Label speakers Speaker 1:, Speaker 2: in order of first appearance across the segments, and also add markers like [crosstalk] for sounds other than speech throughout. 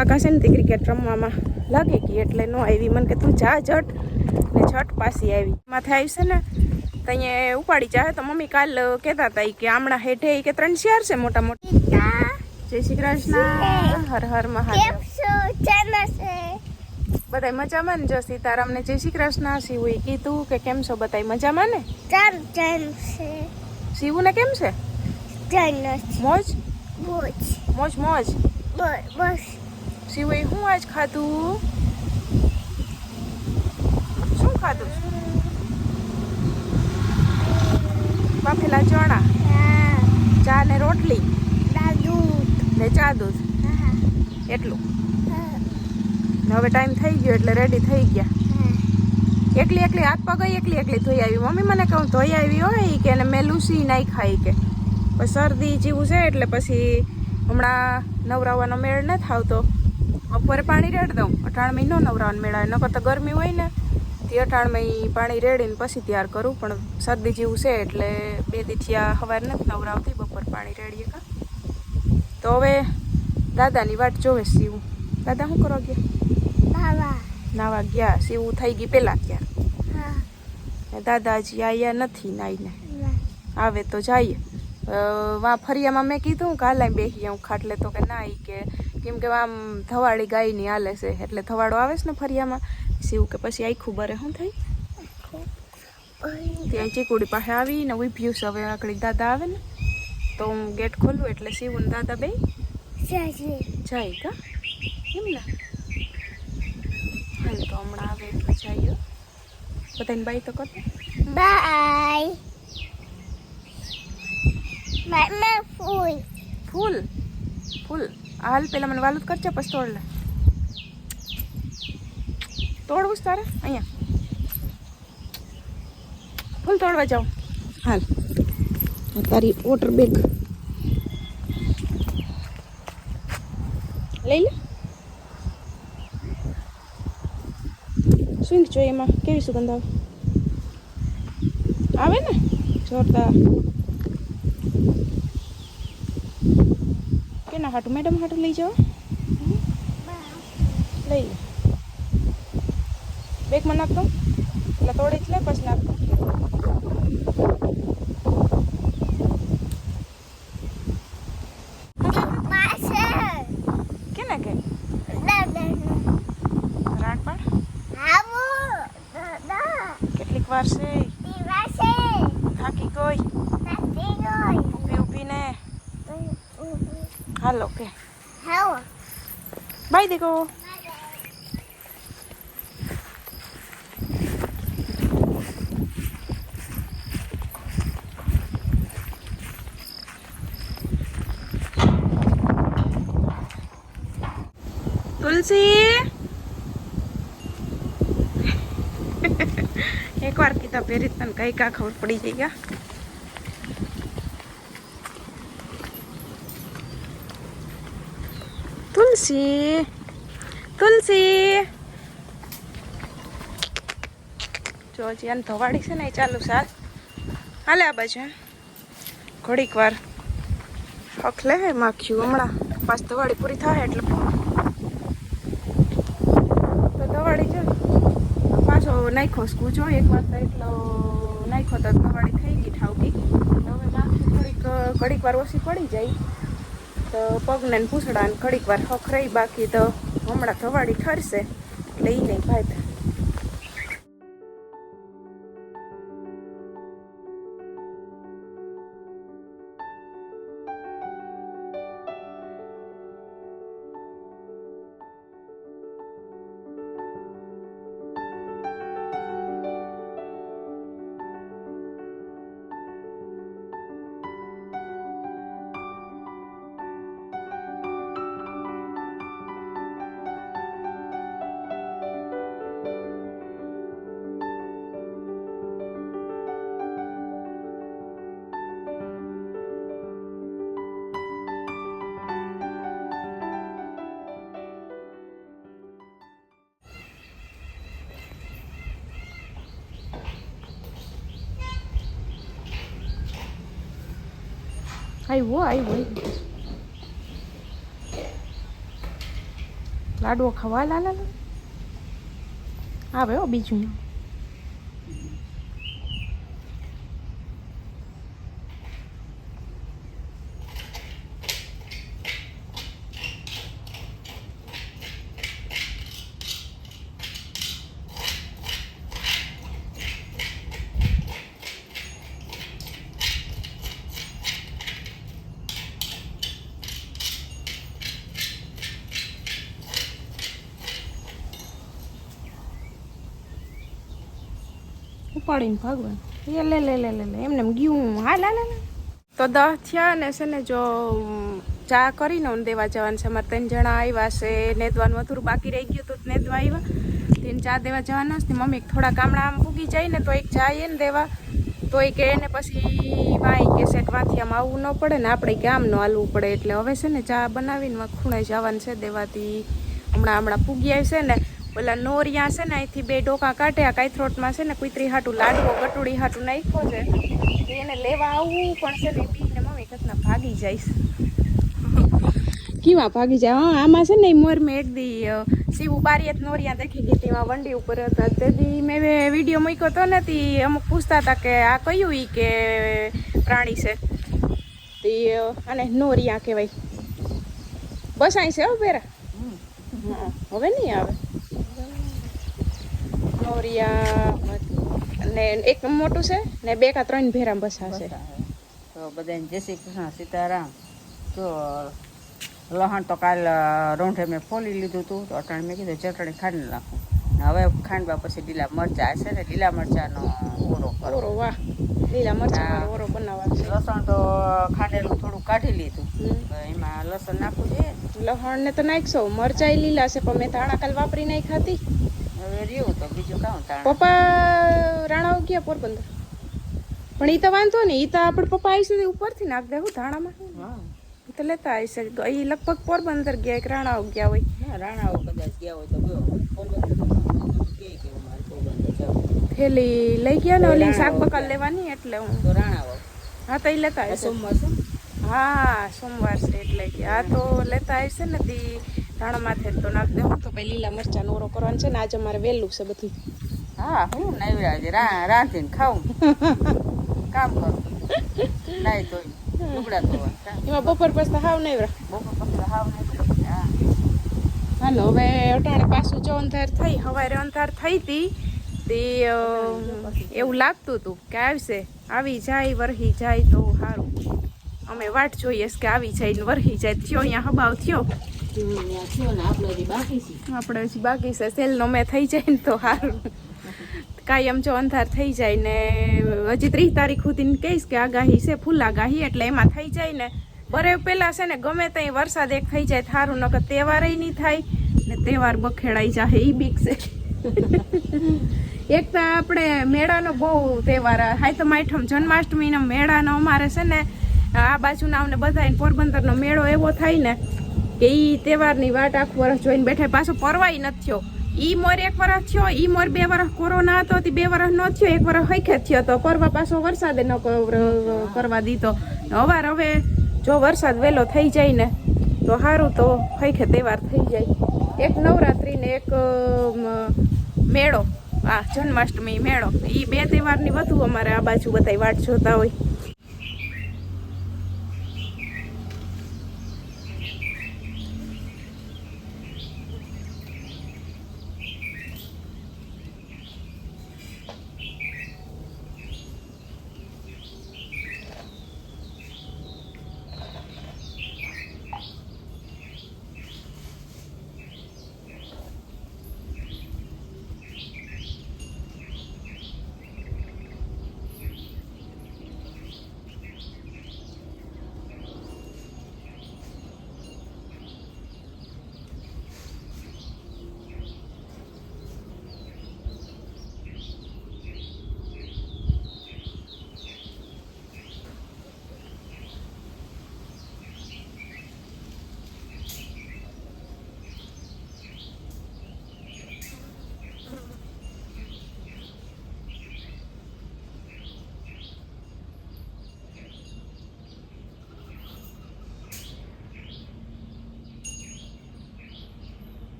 Speaker 1: કાકા છે ને તે ક્રિકેટ રમવામાં લાગી ગઈ એટલે નો આવી. મને કે તું જા જટ ને છઠ પાસી આવી. માથે આવી છે ને તો અહીંયા ઉપાડી ચાહે તો મમ્મી કાલ કહેતા હતા કે આમણા હેઠે કે ત્રણ શિયાર છે મોટા મોટા. જય શ્રી કૃષ્ણ. હર હર મહાદેવ. બધાય મજામાં ને જો સીતારામને? જય શ્રી કૃષ્ણ. શિવુએ કીધું કે કેમ છો બધાય મજામાં ને? શિવુને કેમ છે? મોજ? મોજ. મોજ શિવુએ શું આજ ખાધું? શું ખાધું? બાફેલા ચણા ચા ને રોટલી? ને ચા દૂધ. એટલું. હવે ટાઈમ થઈ ગયો એટલે રેડી થઈ ગયા. એકલી એકલી હાથ પગ એકલી એકલી ધોઈ આવી. મમ્મી મને કહું ધોઈ આવી હોય કે એને મેં લૂસી નાઈ ખાઈ કે. પછી શરદી જેવું છે એટલે પછી હમણાં નવરાવાનો મેળ નથી થાવતો બપોરે પાણી રેડ દઉં. અટાણ મહિનો નવરાવાનો મેળ આવે નકર તો ગરમી હોય ને. તે અટાણ પાણી રેડીને પછી તૈયાર કરું પણ શરદી જેવું છે એટલે બે દીઠિયા સવારે નથી નવરાવતી બપોર પાણી રેડીએ કા. તો હવે દાદાની વાટ જોવે સીવું દાદા શું કરો ગયા? નાવા. ગયા. સીવું થઈ ગઈ પેલા ગયા દાદાજી આયા નથી નાઈને. આવે તો જઈએ. વા ફરિયામાં મેં કીધું કાલે બેસી હું ખાટલે તો કે ના ઈ કે. કેમ કે આમ ધવાડી ગાયની હાલે છે એટલે ધવાડો આવે છે ને ફરિયામાં. સીવું કે પછી આખું બરે શું થઈ? ત્યાં ચીકુડી પાસે આવીને ઉભ્યું છે હવે આકડી દાદા આવે ને તો હું ગેટ ખોલું એટલે સીવું ને દાદા બે જાય કા? એમ ને. હાલ તો હમણાં આવે એટલે જઈએ. બધાને બાય તો કરતા
Speaker 2: Bye. Mama full.
Speaker 1: ફૂલ? ફૂલ? હાલ પેલા મને વાલું કરજે પછી તોડ લે. તોડવું છે તારે? અહીંયા. ફૂલ તોડવા જાઉં હાલ. તારી વોટર બેગ લઈ લે. સ્વિંગ જોઈએ એમાં? કેવી સુગંધ આવે? આવે ને? જોરદાર. કેના હાટું. મેડમ હાટું લઈ જાઓ. લઈ બેગમાં નાખતો એટલે તોડી જ લે, પછી નાખતો
Speaker 2: Masa.
Speaker 1: કેને કે
Speaker 2: Dada.
Speaker 1: રાટ પાડ
Speaker 2: Hamu. Dada.
Speaker 1: કેટલીક વાર છે
Speaker 2: Divase.
Speaker 1: થાકી ગઈ
Speaker 2: Natingoy.
Speaker 1: ઊભી ઊભીને હાલો કે
Speaker 2: How?
Speaker 1: દેખો તુલસી? [laughs] એકવાર કીધા પહેરી તને કઈ કા ખબર પડી જઈ ગયા? તુલસી? તુલસી જો, હજી આને ધવાડી છે ને, એ ચાલુ સાર હાલે. આ બાજુ. ઘડીક વાર હક લે માખ્યું હમણાં. પાછ ધવાડી પૂરી થાય એટલે. તો ધવાડી જો. પાછો નાખ્યો સ્કૂચો એક વાર તો એટલો નાખ્યો તો ધવાડી થઈ ગઈ ઠાવકી હવે માખ્યું થોડીક, ઘડીક વાર ઓછી પડી જાય. તો પગને પૂછડા ઘડીક વાર ખખરાઈ બાકી તો હમણાં ધવાડી ઠરશે. એટલે એ નહીં ભાઈ આવ્યો આવ્યો લાડવો ખાવા લા લા લા. આવે હો બીજું ઉપાડીને ભાગવાનું. એ લે લે લે લે લે, એમને એમ ગયું હા. લા લા. તો દહ થયા ને છે ને જો ચા કરીને દેવા જવાનું છે. અમારે ત્રણ જણા આવ્યા છે. નેદવાનું અધૂરું બાકી રહી ગયું તો નેદવા આવ્યા તેને ચા દેવા જવાના છે. મમ્મી થોડા ગામડા આમ પૂગી જાય ને તો એક ચા ને દેવા. તો એ કે એને પછી વાંઈ કે સેટ આમ આવવું ન પડે ને આપણે આમ ન હાલવું પડે. એટલે હવે છે ને ચા બનાવીને ખૂણે જવાનું છે દેવાથી. હમણાં હમણાં પૂગી આવી છે ને ઓલા નોરિયા છે ને અહીંથી બે ડોકા કાઢ્યા કાંઈ છે ને કુતરી હાટું લાડવો ગટુડી હાટું નાખ્યો છે. તો એને લેવા આવવું પણ છે ને બીને મમ્મી કતના ભાગી જઈશ કેવા ભાગી જાય? હા આમાં છે ને મોર મેં એક દી શિવ બારીએ નોરિયા દેખી ગઈ તેમાં વંડી ઉપર હતા. તેથી મેં વીડિયો મૂક્યો તો ને તી અમુક પૂછતા હતા કે આ કયું ઈ કે પ્રાણી છે? તે અને આને નોરિયા કહેવાય. બસ અહીં છે હો હા, હવે નહીં આવે. નોરિયા ને એક મોટું છે ને બે કા ત્રણ ભેરા બસા છે.
Speaker 3: તો બધાને જય શ્રી કૃષ્ણ સીતારામ. તો લહણ તો કાલ રોંઢે મેં ફોલી લીધું હતું તો અટાણે મેં કીધું ચટણી ખાંડ નાખું. હવે ખાંડવા પછી લીલા મરચાં છે ને લીલા મરચાંનો ઓરો
Speaker 1: ઓરો વાહ. લીલા મરચાં ઓરો બનાવવાનો
Speaker 3: લસણ તો ખાંડેલું થોડું કાઢી લીધું. એમાં લસણ નાખવું જોઈએ
Speaker 1: લહણ ને તો નાખશો મરચા લીલા છે પણ મેં ધાણા કાલ વાપરી નાખી ખાતી
Speaker 3: રહ્યું તો બીજું કામ તાણ
Speaker 1: પપ્પા રાણાઓ ગયા પોરબંદર. પણ એ તો વાંધો નહીં એ તો આપણે પપ્પા આવી છે ઉપરથી નાખ દેવું ધાણામાં?
Speaker 3: હા.
Speaker 1: તો લેતા આવી છે એ લગભગ પોરબંદર ગયા એક રાણાઓ ગયા હોય.
Speaker 3: રાણાઓ કદાચ ગયા હોય તો ગયો. પોરબંદર કે કે
Speaker 1: થેલી લઈ ગયા ને ઓલી શાક બકાલ લેવાની એટલે હું.
Speaker 3: તો રાણાઓ.
Speaker 1: હા તો ઈ લેતા આવી
Speaker 3: સોમવાર
Speaker 1: હા સોમવાર છે એટલે કે. આ તો લેતા આવી છે ને તી ધાણા માથે તો નાખ દે. તો પછી લીલા મરચા ઓરો કરવાનો છે ને આજે અમારે વહેલું છે બધું.
Speaker 3: હા હું નવરા આજે રાંધીને ખાઉં. કામ કરું. નાઈ તો લુગડા ધોવા?
Speaker 1: એમાં બપોર પછી તો હાવ નહીં
Speaker 3: બપોર પછી હાવ નહીં હા.
Speaker 1: હાલો હવે અટાણે પાછું જો અંધાર થઈ હવારે અંધાર થઈ હતી તે એવું લાગતું હતું કે આવશે. આવી જાય વરહી જાય તો સારું અમે વાટ જોઈએ કે આવી જાય ને વરહી જાય. થયો અહીંયા હબાવ થયો. આપણે હજી બાકી છે. સેલનો મેં થઈ જાય ને તો સારું. કાંઈ એમ જો અંધાર થઈ જાય ને હજી ત્રીસ તારીખ સુધી કહીશ કે આગાહી છે, ફૂલ આગાહી, એટલે એમાં થઈ જાય ને. બરે પેલા છે ને ગમે ત્યાં વરસાદ એક થઈ જાય થારું, નકર તહેવાર નહીં થાય. ને તહેવાર બખેડાઈ જાય ઈ બીક છે. એક તો આપણે મેળાનો બહુ તહેવાર હાય તો માઠમ જન્માષ્ટમીનો મેળાનો અમારે છે ને, આ બાજુના અમને બધા પોરબંદરનો મેળો એવો થાય ને કે ઈ તહેવારની વાટ આખું વર્ષ જોઈને બેઠા પાછો પરવાય નથી થયો. ઈ મોર એક વર્ષ થયો, ઈ મોર બે વર્ષ કોરોના હતો, તે બે વર્ષ નો થયો, એક વર્ષ હૈખે થયો તો પરવા પાછો વરસાદે ન કરવા દીધો. અવાર હવે જો વરસાદ વહેલો થઈ જાય ને, તો સારું તો હૈખે તહેવાર થઈ જાય. એક નવરાત્રિને એક મેળો. આ જન્માષ્ટમી મેળો. એ બે તહેવારની વધુ અમારે આ બાજુ બધા વાટ જોતા હોય.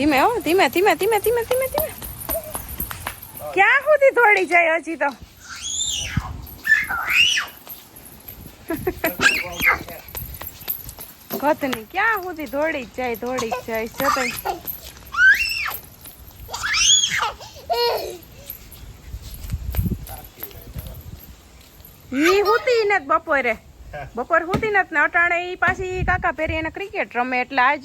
Speaker 1: ધીમે હો, ધીમે ધીમે ધીમે ધીમે ધીમે ધીમે. ક્યાં સુધી થોડી જાય હજી તો? કતની ક્યાં સુધી દોડી જ જાય, દોડી જ જાય હુતી ને બપોરે. બપોર હુતી ને અટાણે ઈ પાછી કાકા પેરી એને ક્રિકેટ રમે એટલે આજ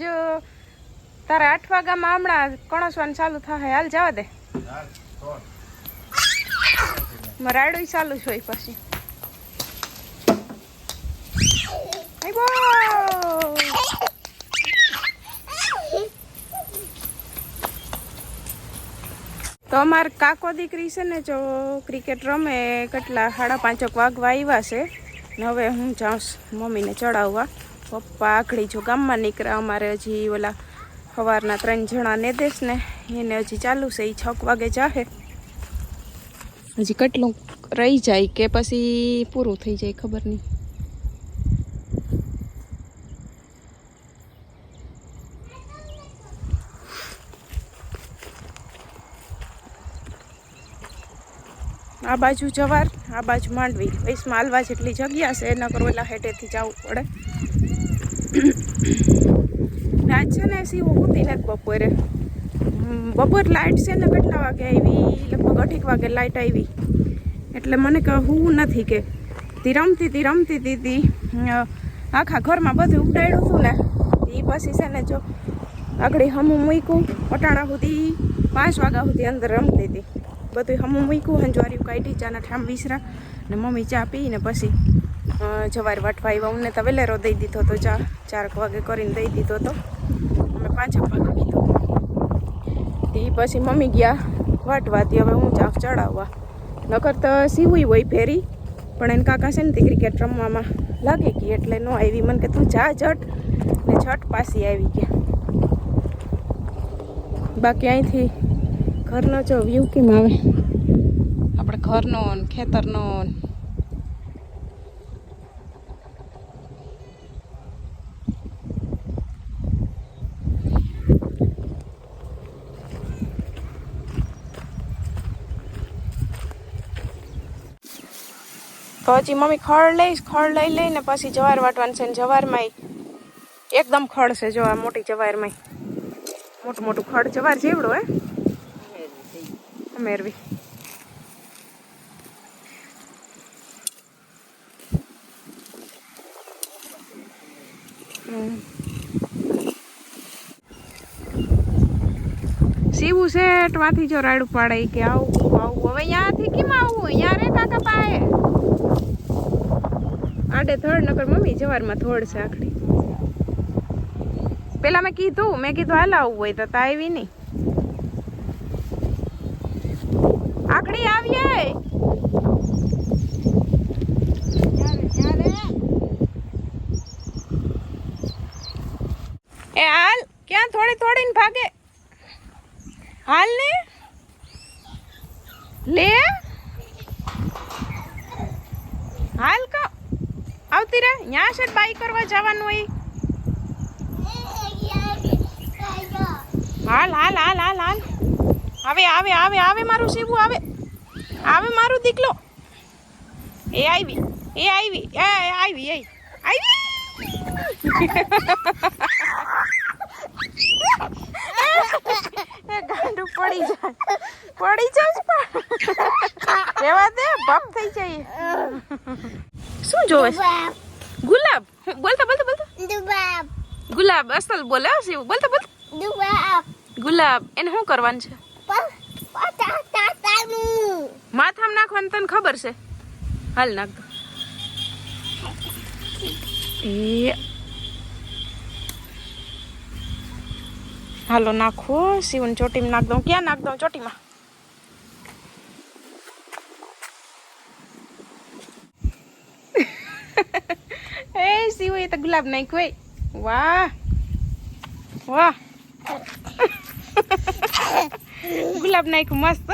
Speaker 1: તારા આઠ વાગ્યામાં હમણાં કણસવાનું ચાલુ થાય. હાલ જવા દે. રાયડું ચાલુ છે પછી. તો અમાર કાકો દીકરી છે ને જો ક્રિકેટ રમે, કેટલા સાડા પાંચક વાગવા આવ્યા છે. ને હવે હું જાઉં મમ્મીને ચડાવવા. પપ્પા આખડી જો ગામમાં નીકળ્યા, અમારે હજી ઓલા સવારના ત્રણ જણા ને. દેશને એને હજી ચાલુ છે એ છક વાગે જાહે. હજી કેટલું રહી જાય કે પછી પૂરું થઈ જાય ખબર નહીં. આ બાજુ જવાર આ બાજુ માંડવી. વૈશમાં હાલવા જેટલી જગ્યા છે નકર ઓલા હેઠેથી જવું પડે. રાત છે ને સીવો હોતી નથી બપોરે. બપોર લાઇટ છે ને કેટલા વાગે આવી? લગભગ અઢીક વાગે લાઇટ આવી. એટલે મને કહે, હું નથી કે. તી રમતી તી રમતી, તી તી આખા ઘરમાં બધું ઉડાડ્યું હતું ને એ પછી છે ને જો આગળ હમું મૂક્યું. પટાણા સુધી પાંચ વાગ્યા સુધી અંદર રમતી હતી બધું હમું મૂક્યું, હંજવાર્યું કાઢી, ચાના ઠામ વિસરા, ને મમ્મી ચા પીને પછી જવાર વાટવા આવ્યા અમને તો વેલેરો દઈ દીધો તો ચા, ચારક વાગે કરીને દઈ દીધો તો. અમે પાછા પાક પીધો તે પછી મમ્મી ગયા વાટવાથી હવે હું ચાક ચડાવવા. નકર તો સીવું હોય ફેરી, પણ એને કાકા છે ને તે ક્રિકેટ રમવામાં લાગી ગઈ એટલે ન આવી. મને કે તું જા જટ, ને છટ પાસી આવી ગયા. બાકી અહીંથી ઘરનો જો વ્યૂ કેમ આવે? આપણે ઘરનો ખેતરનો ને તો હજી મમ્મી ખડ લઈશ ખડ લઈ લઈને પછી જવાર વાટવાનું છે ને જવારમાં એકદમ ખડ છે જો આ મોટી જવારમાં મોટું મોટું ખડ જવાર જેવડું, હે? મેરવી હમ. છે ટવાથી જો રાડું પાડે કે આવું આવું. હવે અહીંયાથી કેમ આવું? અહીંયા રે કાકા પાએ આડે થડ નકર મમ્મી જવારમાં થોડ છે પેલા મેં કીધું મેં કીધું હાલ આવું હોય તો તા આવી નહીં. આખડી આવીએ. એ હાલ, ક્યાં થોડી થોડી ને ભાગે? હાલ ને? લે? હાલ કા? આવતી રે ન્યા છે બાઈ કરવા જવાનું હોય હાલ હાલ હાલ હાલ હાલ. આવે આવે આવે આવે મારું શીવું આવે. આવે મારું દીકલો. એ આવી એ આવી એ આવી એ. આવી. ગાંડું પડી જાય. પડી જાય રેવા દે ભમ થઈ જાય. શું જોવે? ગુલાબ. બોલતા બોલતા બોલતા.
Speaker 2: ગુલાબ
Speaker 1: ગુલાબ અસલ બોલે છે બોલતા બોલતા.
Speaker 2: ગુલાબ
Speaker 1: ગુલાબ એને શું કરવાનું છે? માથામાં નાખવાનું તને ખબર છે? હાલ નાખ દો એ. હાલો નાખો. શિવન ચોટીમાં નાખ દઉં. ક્યાં નાખ દઉં? ચોટીમાં એ શિવ એ તો ગુલાબ નાખ્યો હોય. વાહ. વાહ. [laughs] ગુલાબ નાખ્યું મસ્ત.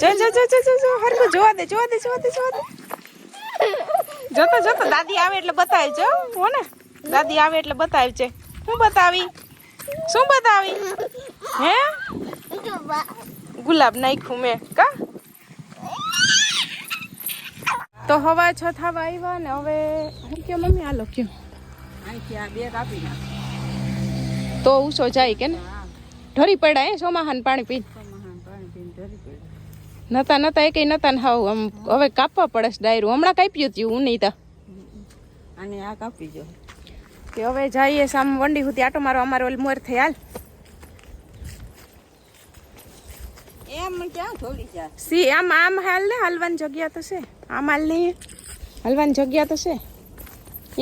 Speaker 1: જો જો જો જો જો જો હરખું જોવા દે જોવા દે જોવા દે જોવા દે. જોતો જોતો દાદી આવે એટલે બતાવજો હો. ને. દાદી આવે એટલે બતાવજે શું બતાવી? શું બતાવી? હે? ગુલાબ નાખ્યું મેં. કા? તો હવા છ થવા આવ્યા ને હવે હું કે મમ્મી હાલો કયો. તો ઉસો જાય કે ને? ઢરી પડ્યા એ સોમાહાન પાણી પી. નતા નતા એક નતા ને હાવ આમ હવે કાપવા પડે છે ડાયરું. હમણાં કાપ્યું હતું હું નહીં તા.
Speaker 3: અને આ કાપી જો.
Speaker 1: કે હવે જઈએ સામ વંડી સુધી આટો મારો અમારો ઓલ મોર થઈ હાલ.
Speaker 3: એમ ક્યાં થોડી જા
Speaker 1: સી આમ આમ હાલ ને હાલવાની જગ્યા તો છે. આમ હાલ નહીં હાલવાની જગ્યા તો છે.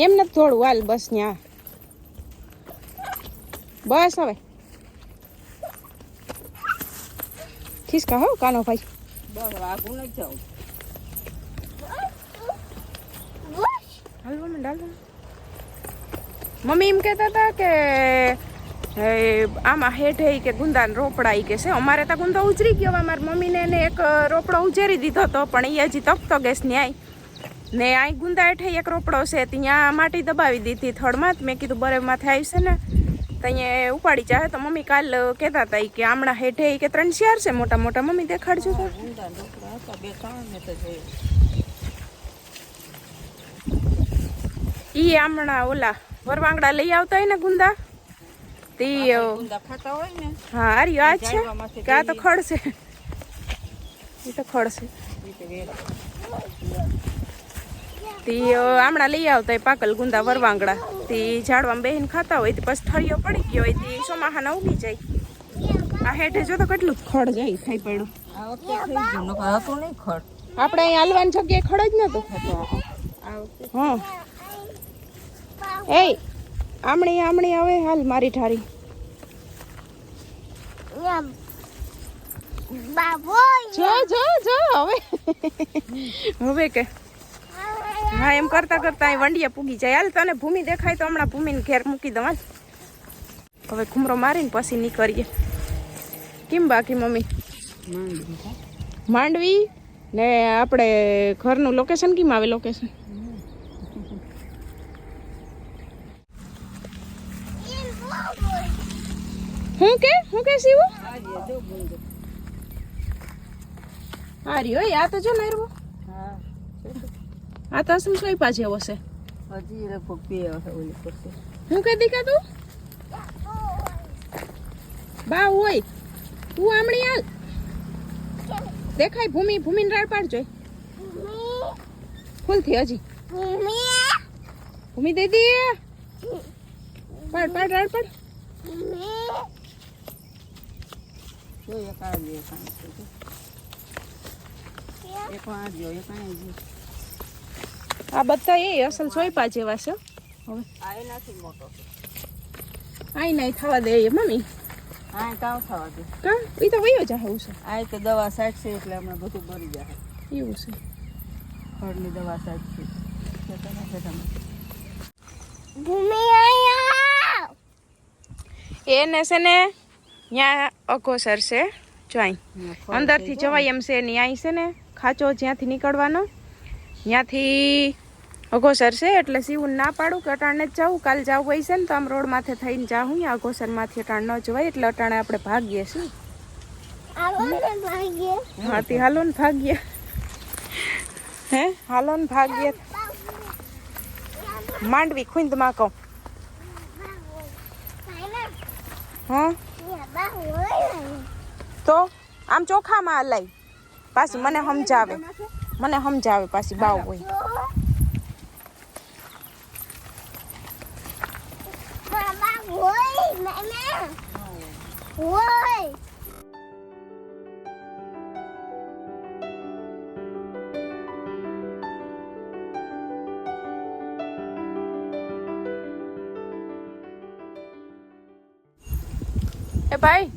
Speaker 1: એમ નથી થોડું હાલ બસ ત્યાં બસ હવે. ખિસકા હો કાનો ભાઈ.
Speaker 3: બસ આગું નથી જાઉં.
Speaker 1: મમ્મી એમ કહેતા હતા કે આમાં હેઠે કે ગુંદાને રોપડા કે છે. અમારે તો ગુંદો ઉજરી ગયો અમારી મમ્મીને એને એક રોપડો ઉજેરી દીધો હતો પણ એ હજી તપતો ગેસ ન્યાય. ને અહીં ગુંદા હેઠે એક રોપડો છે ત્યાં માટી દબાવી દીધી થડમાં જ. મેં કીધું બરે માથે આવશે ને. તો અહીંયા ઉપાડી ચાહે તો મમ્મી કાલ કહેતા હતા કે આમણા હેઠે કે ત્રણ શિયાર છે મોટા મોટા. મમ્મી દેખાડજો તો.
Speaker 3: જોયું
Speaker 1: ઈ આમણા ઓલા વરવાંગડા લઈ આવતા હોય ને ગુંદા? તી હા આર્યો આ છે. કા તો ખડશે. એ તો ખડ છે
Speaker 3: એ તો
Speaker 1: આમણા લઈ આવતા પાકલ ગુંદા વરવાંગડા. તી ઝાડવામાં બેહીને ખાતા હોય તે પછી ઠળિયો પડી ગયો હોય તી ચોમાહાના ઉગી જાય. આ હેઠે જો તો કેટલું ખડ જાય થઈ પડ્યું. આપણે અહીં હાલવાની જગ્યાએ ખડ જ નતું હા. એ આમણી આમણી હવે હાલ મારી ઠારી જો જો જો હવે. હવે કે? હા એમ કરતા કરતા અહીં વંડિયા પૂગી જાય. હાલ તને ભૂમિ દેખાય તો હમણાં ભૂમિને ઘેર મૂકી દઉં હવે ઘુમરો મારીને પછી નીકળીએ. કેમ બાકી મમ્મી?
Speaker 3: માંડવી.
Speaker 1: ને આપણે ઘરનું લોકેશન કેમ આવે લોકેશન હું કે શિવ?
Speaker 3: આ જે જો
Speaker 1: આ તો જો નરવો
Speaker 3: હા.
Speaker 1: આ તો શું સોઈ પાછે છે.
Speaker 3: હજી લગભગ બે ઓલી કરશે.
Speaker 1: હું કે દીકા તું? બા હોય. તું આમણી હાલ. દેખાય ભૂમિ ભૂમિને રાડ પાડજો. ફૂલથી હજી. ભૂમિ દે દે પાડ પાડ રાડ પાડ.
Speaker 3: જો એક આ જો એક આ જો. એક આ જો એક આ જો
Speaker 1: આ બધા એ અસલ સોયપા જેવા છે. હવે.
Speaker 3: આ એનાથી મોટો છે.
Speaker 1: આઈ નહીં થવા દે એ મમ્મી.
Speaker 3: આ કાવ થવા દે.
Speaker 1: કા? એ તો વયો જા એવું છે.
Speaker 3: આ તો દવા સાચશે એટલે હમણાં બધું બળી જાય.
Speaker 1: એવું છે.
Speaker 3: ખડની દવા સાચશે
Speaker 1: એને છે ને ત્યાં અઘોસર છે. જોઈ. અંદરથી જવાય એમ છે ને અહીં છે ને. ખાચો જ્યાંથી નીકળવાનો ત્યાંથી અઘોસર છે એટલે સીવું ના પાડું કે અટાણે જ જાવું કાલ જવું હોય છે ને તો આમ રોડ માથે થઈને જાઉં અહીંયા અઘોસરમાંથી અટાણ ન જવાય એટલે અટાણે આપણે ભાગીએ છીએ
Speaker 2: આવો ને
Speaker 1: હાથી હાલો ને ભાગીએ. હે? હાલો ને ભાગીએ. માંડવી ખુંદમાં કહું. હા? તો આમ ચોખામાં હલાય પાછી મને સમજાવે. મને સમજાવે પાછી બાવ હોય.
Speaker 2: Oi!
Speaker 1: એ ભાઈ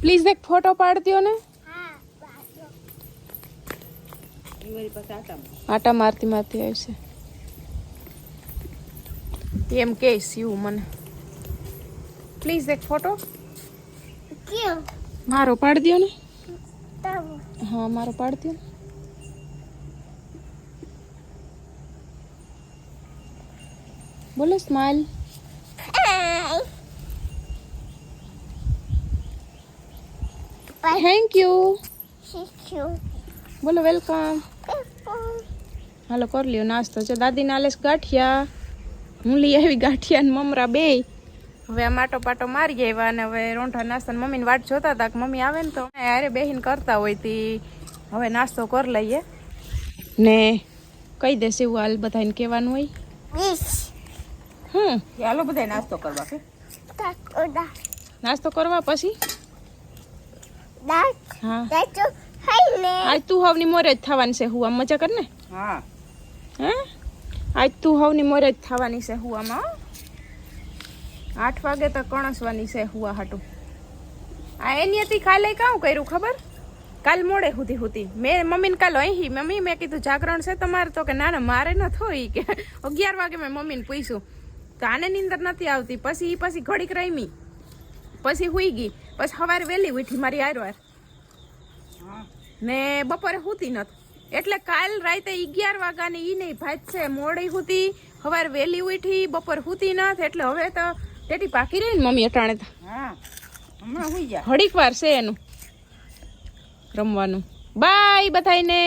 Speaker 1: પ્લીઝ એક ફોટો પાડ દ્યો ને. આટા મારતી મારતી આવશે એમ કે સીવું મને. પ્લીઝ એક ફોટો મારો પાડ દ્યો ને? હા, મારો પાડ દ્યો ને. બોલો સ્માઇલ થેન્ક યુ બોલો વેલકમ હાલો કરી લ્યો નાસ્તો. છે દાદી નાલેશ ગાંઠિયા. હું લઈ આવી ગાંઠિયા ને મમરા બે. હવે આ માટો પાટો મારી આવ્યા અને હવે રોંઠા નાસ્તા ને મમ્મીની વાટ જોતા હતા કે મમ્મી આવે ને તો અરે બેહીને કરતા હોય તી. હવે નાસ્તો કરી લઈએ. ને કહી દેશે એવું હાલ બધાને કહેવાનું હોય. હમ.
Speaker 3: હાલો બધા નાસ્તો કરવા કે.
Speaker 1: નાસ્તો કરવા પછી? આજ તું હવની મોરે જ થવાની છે હું આમ મજા કર ને.
Speaker 3: હા.
Speaker 1: હે? આજ તું હવની મોરે જ થવાની છે હુવામાં હો. આઠ વાગે તો કણસવાની છે હુવા હાટું. આ એની હતી કાલે કાં કર્યું ખબર? કાલ મોડે હુતી હુતી મેં મમ્મીને કાલ અહીં મમ્મી મેં કીધું જાગરણ છે તમારે તો કે ના ના મારે ન થોઈ કે [laughs] અગિયાર વાગે મેં મમ્મીને પૂછ્યું. તો આને નીંદર નથી આવતી. પછી એ પછી ઘડીક રમી. પછી હુઈ ગઈ. પછી સવારે વહેલી ઉઠી મારી આરવાર
Speaker 3: હા.
Speaker 1: ને બપોરે હુતી નથી એટલે કાલ રાતે અગિયાર વાગ્યાની ઈ નહીં ભાત છે મોડી હુતી સવારે વહેલી ઉઠી બપોર હુતી નથી એટલે હવે તો ટેટી પાકી રહી ને મમ્મી અટાણે તો.
Speaker 3: હા. હમણાં હુઈ
Speaker 1: વાર છે એનું રમવાનું. બાય બધાને.